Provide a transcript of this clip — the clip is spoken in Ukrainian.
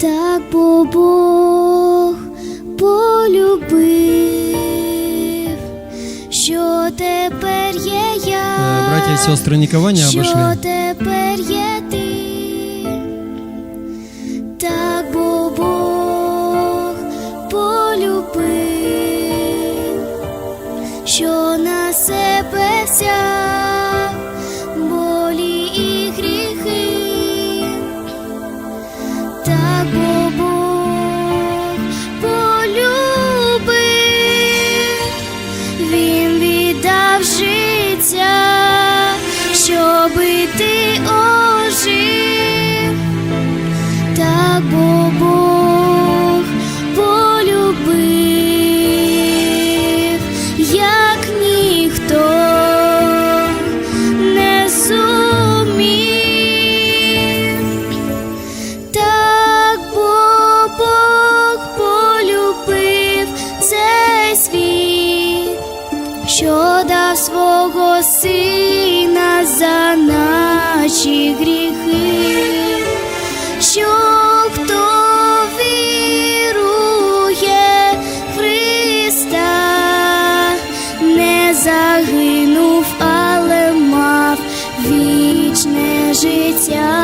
Так бо Бог полюбив, що тепер є я. Э, Братья и сестры, никого не Що обошли. тепер є ти, так бо Бог полюбив, що на себе взяв що дав свого сина за наші гріхи, що хто вірує Христа, не загинув, але мав вічне життя.